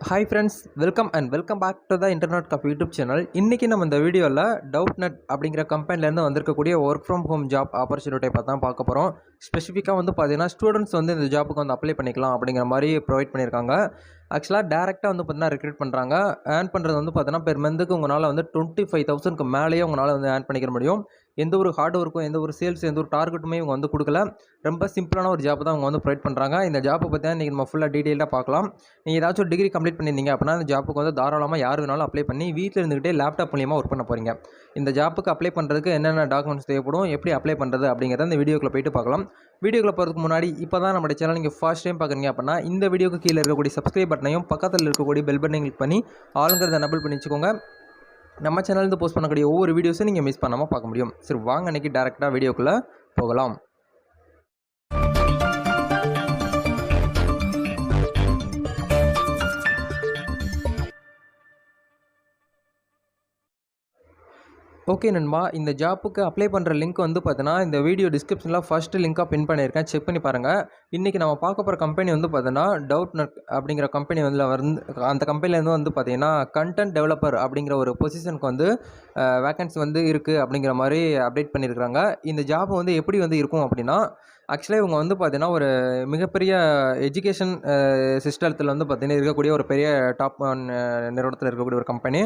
Hi friends welcome and welcome back to the internet cup YouTube channel இன்றைக்கி நம்ம இந்த வீடியோவில் டவுட் நெட் அப்படிங்கிற கம்பெனிலேருந்து வந்திருக்கக்கூடிய ஒர்க் ஃப்ரம் ஹோம் ஜாப் ஆப்பர்ச்சுனிட்டியை பார்த்து தான் பார்க்க போகிறோம் ஸ்பெசிஃபிக்காக வந்து பார்த்தீங்கன்னா ஸ்டூடெண்ட்ஸ் வந்து இந்த ஜாப்புக்கு வந்து அப்ளை பண்ணிக்கலாம் அப்படிங்கிற மாதிரி ப்ரொவைட் பண்ணியிருக்காங்க. ஆக்சுவலாக டேரெக்டாக வந்து பார்த்தீங்கன்னா ரெக்ரூட் பண்ணுறாங்க ஏர்ன் பண்ணுறது வந்து பார்த்தீங்கன்னா பெர் மந்த்துக்கு உங்களால் வந்து டுவெண்ட்டி ஃபைவ் தௌசண்ட்க்கு மேலேயே உங்களால் வந்து ஏர்ன் பண்ணிக்கிற முடியும். எந்த ஒரு ஹார்ட் ஒர்க்கும் எந்த ஒரு சேல்ஸ் எந்த ஒரு டார்கெட்டுமே இவங்க வந்து கொடுக்கல. ரொம்ப சிம்பிளான ஒரு ஜாப் தான் அவங்க வந்து ப்ரொவைட் பண்ணுறாங்க இந்த ஜாப்பை பற்றி தான் இன்றைக்கி நம்ம ஃபுல்லாக டீட்டெயிலாக பார்க்கலாம். நீங்கள் ஏதாச்சும் ஒரு டிகிரி கம்ப்ளீட் பண்ணியிருந்தீங்க அப்படின்னா இந்த ஜாப்புக்கு வந்து தாராளமாக யார் வேணாலும் அப்ளை பண்ணி வீட்டில் இருந்துக்கிட்டே லேப்டாப் மூலியமாக ஒர்க் பண்ண போகிறீங்க இந்த ஜாப்புக்கு அப்ளை பண்ணுறதுக்கு என்னென்ன டாக்குமெண்ட்ஸ் தேவைப்படும் எப்படி அப்ளை பண்ணுறது அப்படிங்கிறத இந்த வீடியோக்குள்ளே போயிட்டு பார்க்கலாம். வீடியோக்குள்ளே போகிறதுக்கு முன்னாடி இப்போ தான் நம்ம சேனல் நீங்கள் ஃபர்ஸ்ட் டைம் பார்க்குறீங்க அப்படின்னா இந்த வீடியோக்கு கீழே இருக்கக்கூடிய சப்ஸ்கிரைப் பட்டனையும் பக்கத்தில் இருக்கக்கூடிய பெல் பட்டனையும் கிளிக் பண்ணி ஆளுங்கிறத நபிள் பண்ணி வச்சுக்கோங்க. நம்ம சேனல்ந்து போஸ்ட் பண்ணக்கூடிய ஒவ்வொரு வீடியோஸும் நீங்கள் மிஸ் பண்ணாமல் பார்க்க முடியும். சரி வாங்க அன்றைக்கி டேரெக்டாக வீடியோக்குள்ளே போகலாம். ஓகே நண்பா இந்த ஜாப்புக்கு அப்ளை பண்ணுற லிங்க் வந்து பார்த்தீங்கன்னா இந்த வீடியோ டிஸ்கிரிப்ஷனில் ஃபஸ்ட்டு லிங்காக பின் பண்ணியிருக்கேன். செக் பண்ணி பாருங்கள் இன்றைக்கி நம்ம பார்க்க போகிற கம்பெனி வந்து பார்த்தீங்கன்னா டவுட் நட் அப்படிங்கிற கம்பெனி வந்து வந்து அந்த கம்பெனிலேருந்து வந்து பார்த்தீங்கன்னா கண்டென்ட் டெவலப்பர் அப்படிங்கிற ஒரு பொசிஷனுக்கு வந்து வேக்கன்சி வந்து இருக்குது அப்படிங்கிற மாதிரி அப்டேட் பண்ணியிருக்கிறாங்க. இந்த ஜாப் வந்து எப்படி வந்து இருக்கும் அப்படின்னா ஆக்சுவலாக இவங்க வந்து பார்த்தீங்கன்னா ஒரு மிகப்பெரிய எஜுகேஷன் சிஸ்டத்தில் வந்து பார்த்தீங்கன்னா இருக்கக்கூடிய ஒரு பெரிய டாப் நிறுவனத்தில் இருக்கக்கூடிய ஒரு கம்பெனி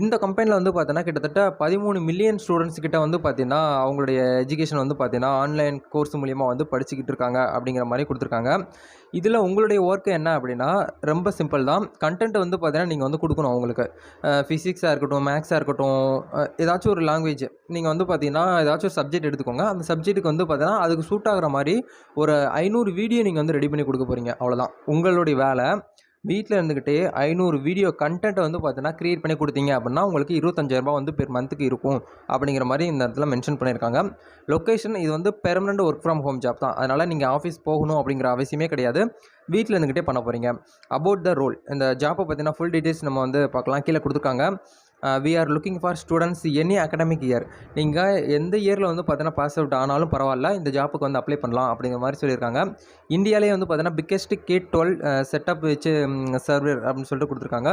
இந்த கம்பெனியில் வந்து பார்த்தீங்கன்னா கிட்டத்தட்ட பதிமூணு மில்லியன் ஸ்டூடெண்ட்ஸ் கிட்ட வந்து பார்த்தீங்கன்னா அவங்களுடைய எஜுகேஷன் வந்து பார்த்தீங்கன்னா ஆன்லைன் கோர்ஸ் மூலிமா வந்து படிச்சுக்கிட்டு இருக்காங்க அப்படிங்கிற மாதிரி கொடுத்துருக்காங்க. இதில் உங்களுடைய ஒர்க்கு என்ன அப்படின்னா ரொம்ப சிம்பிள் தான். கண்டென்ட் வந்து பார்த்தீங்கன்னா நீங்கள் வந்து கொடுக்கணும் அவங்களுக்கு. ஃபிசிக்ஸாக இருக்கட்டும் மேக்ஸாக இருக்கட்டும் ஏதாச்சும் ஒரு லாங்குவேஜ் நீங்கள் வந்து பார்த்தீங்கன்னா ஏதாச்சும் ஒரு சப்ஜெக்ட் எடுத்துக்கோங்க. அந்த சப்ஜெக்ட்டுக்கு வந்து பார்த்தீங்கன்னா அதுக்கு சூட் ஆகிற மாதிரி ஒரு ஐநூறு வீடியோ நீங்கள் வந்து ரெடி பண்ணி கொடுக்க போகிறீங்க அவ்வளோதான் உங்களுடைய வேலை. வீட்டில் இருந்துக்கிட்டே ஐநூறு வீடியோ கண்டென்ட்டை வந்து பார்த்தீங்கன்னா க்ரியேட் பண்ணி கொடுத்தீங்க அப்படின்னா உங்களுக்கு இருபத்தஞ்சாயிரரூபா வந்து பெர் மந்த்துக்கு இருக்கும். அப்படிங்கிற மாதிரி இந்த இடத்துல மென்ஷன் பண்ணியிருக்காங்க. லொக்கேஷன் இது வந்து permanent work from home job தான். அதனால் நீங்கள் ஆஃபீஸ் போகணும் அப்படிங்கிற அவசியமே கிடையாது. வீட்டில் இருந்துக்கிட்டே பண்ண போகிறீங்க அபவுட் த ரோல் இந்த ஜாப்பை பார்த்தீங்கன்னா ஃபுல் டீட்டெயில்ஸ் நம்ம வந்து பார்க்கலாம். கீழே கொடுத்துருக்காங்க. We are looking for students any academic year நீங்கள் எந்த இயரில் வந்து பார்த்தீங்கன்னா பாஸ் அவுட் ஆனாலும் பரவாயில்ல இந்த ஜாப்புக்கு வந்து அப்ளை பண்ணலாம் அப்படிங்கிற மாதிரி சொல்லியிருக்காங்க. இந்தியாவிலே வந்து பார்த்தீங்கன்னா பிக்கெஸ்ட் கே டுவெல் செட்டப் வச்சு சர்வர் அப்படின்னு சொல்லிட்டு கொடுத்துருக்காங்க.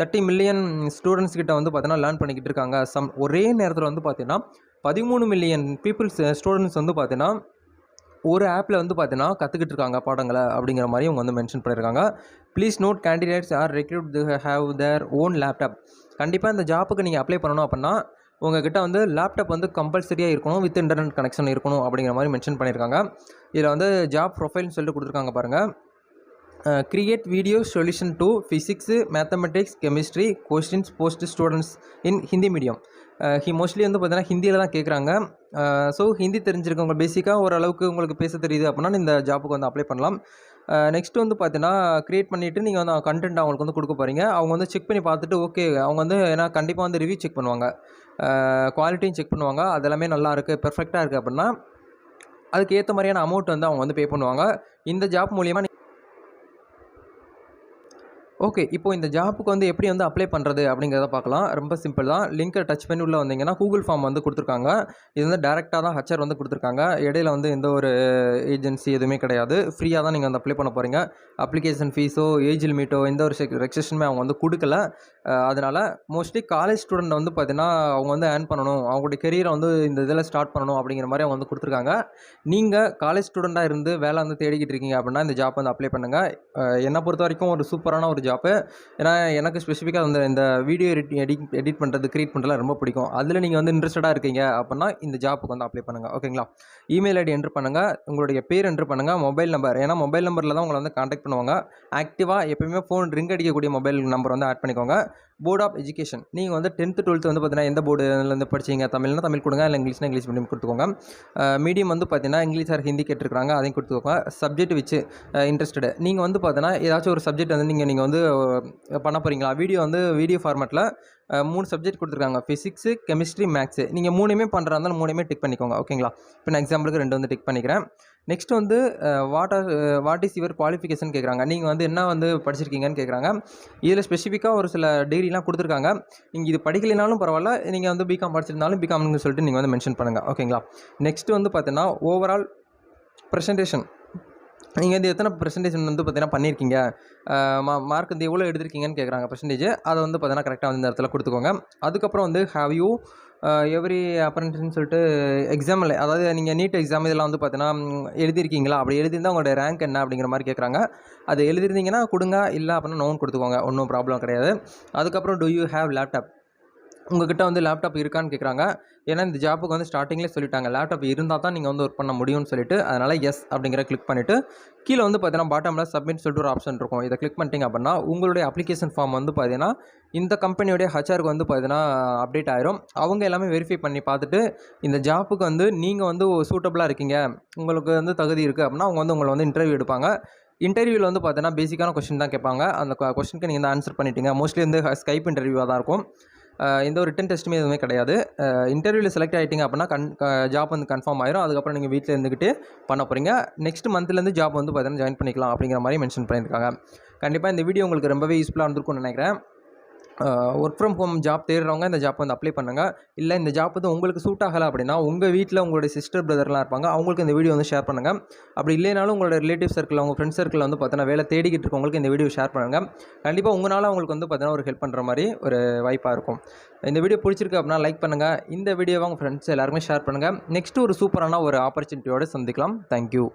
தேர்ட்டி மில்லியன் ஸ்டூடெண்ட்ஸ் கிட்ட வந்து பார்த்தீங்கன்னா லேர்ன் பண்ணிக்கிட்டு இருக்காங்க. சம் ஒரே நேரத்தில் வந்து பார்த்தீங்கன்னா பதிமூணு மில்லியன் பீப்புள்ஸ் ஸ்டூடெண்ட்ஸ் வந்து பார்த்தீங்கன்னா ஒரு ஆப்பில் வந்து பார்த்தீங்கன்னா கற்றுக்கிட்டு இருக்காங்க பாடங்களை அப்படிங்கிற மாதிரி அவங்க வந்து மென்ஷன் பண்ணியிருக்காங்க please note candidates are required to have their own laptop கண்டிப்பாக இந்த ஜாப்புக்கு நீங்கள் அப்ளை பண்ணணும் அப்படின்னா உங்ககிட்ட வந்து லேப்டாப் வந்து கம்பல்சரியாக இருக்கணும் வித் இன்டர்நெட் கனெக்ஷன் இருக்கணும் அப்படிங்கிற மாதிரி மென்ஷன் பண்ணியிருக்காங்க இதில் வந்து ஜாப் ப்ரொஃபைல்னு சொல்லிட்டு கொடுத்துருக்காங்க பாருங்கள் create video solution to physics mathematics chemistry questions post students in Hindi medium he mostly வந்து பார்த்தீங்கன்னா ஹிந்தியில் தான் கேட்குறாங்க ஸோ ஹிந்தி தெரிஞ்சிருக்கவங்க பேசிக்காக ஓரளவுக்கு உங்களுக்கு பேச தெரியுது அப்படின்னா இந்த ஜாப்புக்கு வந்து அப்ளை பண்ணலாம். நெக்ஸ்ட் வந்து பார்த்தீங்கன்னா க்ரியேட் பண்ணிவிட்டு நீங்கள் வந்து கண்டென்ட் அவங்களுக்கு வந்து கொடுக்க போகிறீங்க அவங்க வந்து செக் பண்ணி பார்த்துட்டு ஓகே அவங்க வந்து ஏன்னா கண்டிப்பாக வந்து ரிவ்யூ செக் பண்ணுவாங்க. குவாலிட்டியும் செக் பண்ணுவாங்க. அதெல்லாமே நல்லா இருக்குது பெர்ஃபெக்டாக இருக்குது அப்படின்னா அதுக்கு ஏற்ற மாதிரியான அமௌண்ட் வந்து அவங்க வந்து பே பண்ணுவாங்க. இந்த ஜாப் மூலியமாக ஓகே இப்போ இந்த ஜாப்புக்கு வந்து எப்படி வந்து அப்ளை பண்ணுறது அப்படிங்கிறத பார்க்கலாம். ரொம்ப சிம்பிள் தான். லிங்கை டச் பண்ணி உள்ளே வந்தீங்கன்னா கூகுள் ஃபார்ம் வந்து கொடுத்துருக்காங்க. இது வந்து டேரெக்டாக தான் ஹச்சர் வந்து கொடுத்துருக்காங்க. இடையில வந்து எந்த ஒரு ஏஜென்சி எதுவுமே கிடையாது. ஃப்ரீயாக தான் நீங்கள் வந்து அப்ளை பண்ண போகிறீங்க அப்ளிகேஷன் ஃபீஸோ ஏஜ் லிமிட்டோ எந்த ஒரு ரெக்ஸஷனுமே அவங்க வந்து கொடுக்கல. அதனால் மோஸ்ட்லி காலேஜ் ஸ்டூடெண்ட் வந்து பார்த்தீங்கன்னா அவங்க வந்து ஏர்ன் பண்ணணும். அவங்களுடைய கெரியரை வந்து இந்த இதில் ஸ்டார்ட் பண்ணணும் அப்படிங்கிற மாதிரி அவங்க வந்து கொடுத்துருக்காங்க. நீங்கள் காலேஜ் ஸ்டூடெண்ட்டாக இருந்து வேலை வந்து தேடிக்கிட்டு இருக்கீங்க அப்படின்னா இந்த ஜாப் வந்து அப்ளை பண்ணுங்கள் என்னை பொறுத்த வரைக்கும் ஒரு சூப்பரான ஒரு ஜாப்பு ஏன்னா எனக்கு ஸ்பெசிஃபிக்காக வந்து இந்த வீடியோ எடிட் எடிட் எடிட் பண்ணுறது க்ரியேட் பண்ணுறதுலாம் ரொம்ப பிடிக்கும். அதில் நீங்கள் வந்து இன்ட்ரெஸ்டடாக இருக்கீங்க அப்படின்னா இந்த ஜாப்புக்கு வந்து அப்ளை பண்ணுங்கள் ஓகேங்களா இமெயில் ஐடி என்ட்ரு பண்ணுங்கள் உங்களுடைய பேர் என்ட்ரு பண்ணுங்கள் மொபைல் நம்பர் ஏன்னா மொபைல் நம்பரில் தான் உங்களை வந்து காண்டாக்ட் பண்ணுவாங்க. ஆக்டிவாக எப்பயுமே ஃபோன் ரிங் அடிக்கக்கூடிய மொபைல் நம்பர் வந்து ஆட் பண்ணிக்கோங்க. போர்ட் ஆஃப் எஜுகேஷன் நீங்கள் வந்து டென்த்து டுவெல்த்து வந்து பார்த்தீங்கன்னா எந்த போர்டுலேருந்து படிச்சீங்க? தமிழ்னா தமிழ் கொடுங்க. இல்லை இங்கிலீஷ்னா இங்கிலீஷ் மீடியம் கொடுத்துக்கோங்க. மீடியம் வந்து பார்த்தீங்கன்னா இங்கிலீஷ் ஆர் ஹிந்தி கேட்டிருக்காங்க அதையும் கொடுத்துக்கோங்க. சப்ஜெக்ட் வச்சு இன்ட்ரெஸ்டடு நீங்கள் வந்து பார்த்தீங்கன்னா ஏதாச்சும் ஒரு சப்ஜெக்ட் வந்து நீங்கள் நீங்கள் வந்து பண்ண போகிறீங்களா வீடியோ வந்து வீடியோ ஃபார்மேட்டில் மூணு சப்ஜெக்ட் கொடுத்துருக்காங்க. ஃபிசிக்ஸு கெமிஸ்ட்ரி மேக்ஸு நீங்கள் மூணுமே பண்ணுறா இருந்தாலும் மூணுமே டிக் பண்ணிக்கோங்க. ஓகேங்களா இப்போ நான் எக்ஸாம்பிளுக்கு ரெண்டு வந்து டிக் பண்ணிக்கிறேன். நெக்ஸ்ட் வந்து what are what is your qualification கேட்குறாங்க நீங்கள் வந்து என்ன வந்து படிச்சிருக்கீங்கன்னு கேட்குறாங்க இதில் ஸ்பெசிஃபிக்காக ஒரு சில டிகிரிலாம் கொடுத்துருக்காங்க. நீங்கள் இது படிக்கலைனாலும் பரவாயில்ல. நீங்கள் வந்து பிகாம் படிச்சிருந்தாலும் பிகாம்னு சொல்லிட்டு நீங்கள் வந்து மென்ஷன் பண்ணுங்கள் ஓகேங்களா நெக்ஸ்ட் வந்து பார்த்தீங்கன்னா ஓவரால் ப்ரெசன்டேஷன் நீங்கள் வந்து எத்தனை பெர்சன்டேஜ் வந்து பார்த்தீங்கன்னா பண்ணியிருக்கீங்க மா மார்க் வந்து எவ்வளோ எடுத்திருக்கீங்கன்னு கேட்குறாங்க பர்சன்டேஜ் அதை வந்து பார்த்தீங்கன்னா கரெக்டாக வந்து இந்த இடத்துல கொடுத்துக்கோங்க. அதுக்கப்புறம் வந்து ஹாவ் யூ எவ்ரி அப்ரண்டிஸ்னு சொல்லிட்டு எக்ஸாமில் அதாவது நீங்கள் நீட் எக்ஸாம் இதெல்லாம் வந்து பார்த்தீங்கன்னா எழுதியிருக்கீங்களா? அப்படி எழுதியிருந்தால் உங்களோட ரேங்க் என்ன அப்படிங்கிற மாதிரி கேட்குறாங்க அது எழுதியிருந்தீங்கன்னா கொடுங்க இல்லை அப்படின்னா நோன் கொடுத்துக்கோங்க. ஒன்றும் ப்ராப்ளம் கிடையாது. அதுக்கப்புறம் டூ யூ ஹேவ் லேப்டாப் உங்ககிட்ட வந்து லேப்டாப் இருக்கான்னு கேட்குறாங்க ஏன்னா இந்த ஜாப்புக்கு வந்து ஸ்டார்டிங்லேயே சொல்லிட்டாங்க. லேப்டாப் இருந்தால் தான் நீங்கள் வந்து ஒர்க் பண்ண முடியும்னு சொல்லிட்டு அதனால் எஸ் அப்படிங்கிற கிளிக் பண்ணிவிட்டு கீழே வந்து பார்த்தீங்கன்னா பாட்டமில் சப்மிட் சொல்லிட்டு ஒரு ஆப்ஷன் இருக்கும். இதை கிளிக் பண்ணிட்டீங்க அப்படின்னா உங்களுடைய அப்ளிகேஷன் ஃபார்ம் வந்து பார்த்தீங்கன்னா இந்த கம்பெனியோடைய ஹச்ஆருக்கு வந்து பார்த்தீங்கன்னா அப்டேட் ஆயிரும். அவங்க எல்லாமே வெரிஃபை பண்ணி பார்த்துட்டு இந்த ஜாப்புக்கு வந்து நீங்கள் வந்து சூட்டபுளாக இருக்கீங்க. உங்களுக்கு வந்து தகுதி இருக்குது அப்படின்னா அவங்க வந்து உங்களை வந்து இன்டர்வியூ எடுப்பாங்க. இன்டர்வியூவில் வந்து பார்த்தீங்கன்னா பேசிக்கான கொஸ்டின் தான் கேட்பாங்க. அந்த கொஸ்டினுக்கு நீங்கள் வந்து ஆன்சர் பண்ணிட்டீங்க. மோஸ்ட்லி வந்து ஸ்கைப் இன்டர்வியூவாக தான் இருக்கும். எந்த ஒரு ரிட்டன் டெஸ்ட்டுமே எதுவுமே கிடையாது. இன்டர்வியூவில் செலக்ட் ஆகிட்டிங்க அப்படின்னா கன் ஜாப் வந்து கன்ஃபார்ம் ஆயிரும். அதுக்கப்புறம் நீங்கள் வீட்டில் இருந்துக்கிட்டு பண்ண போகிறீங்க நெக்ஸ்ட் மந்த்லேருந்து ஜாப் வந்து பார்த்தீங்கன்னா ஜாயின் பண்ணிக்கலாம் அப்படிங்கிற மாதிரி மென்ஷன் பண்ணியிருக்காங்க. கண்டிப்பாக இந்த வீடியோ உங்களுக்கு ரொம்பவே யூஸ்ஃபுல்லாக இருந்திருக்கும்னு நினைக்கிறேன். ஒர்க் ஃப்ரம் ஹோம் ஜாப் தேடுறவங்க இந்த ஜாப் வந்து அப்ளை பண்ணுங்கள் இல்லை இந்த ஜாப் வந்து உங்களுக்கு சூட் ஆகலை அப்படின்னா உங்கள் வீட்டில் உங்களுடைய சிஸ்டர் பிரதர்லாம் இருப்பாங்க. அவங்களுக்கு இந்த வீடியோ வந்து ஷேர் பண்ணுங்கள் அப்படி இல்லைனாலும் உங்களோட ரிலேட்டிவ் சர்க்கிள் உங்கள் ஃப்ரெண்ட்ஸ் சர்க்கிளில் வந்து பார்த்தீங்கன்னா வேலை தேடிக்கிட்டு இருக்கவங்களுக்கு இந்த வீடியோ ஷேர் பண்ணுங்கள் கண்டிப்பாக உங்களால் அவங்களுக்கு வந்து பார்த்தீங்கன்னா ஒரு ஹெல்ப் பண்ணுற மாதிரி ஒரு வாய்ப்பாக இருக்கும். இந்த வீடியோ பிடிச்சிருக்கு அப்படின்னா லைக் பண்ணுங்கள் இந்த வீடியோவை உங்கள் ஃப்ரெண்ட்ஸ் எல்லாருமே ஷேர் பண்ணுங்கள் நெக்ஸ்ட்டு ஒரு சூப்பரான ஒரு ஆப்பர்ச்சுனிட்டியோடு சந்திக்கலாம். தேங்க்யூ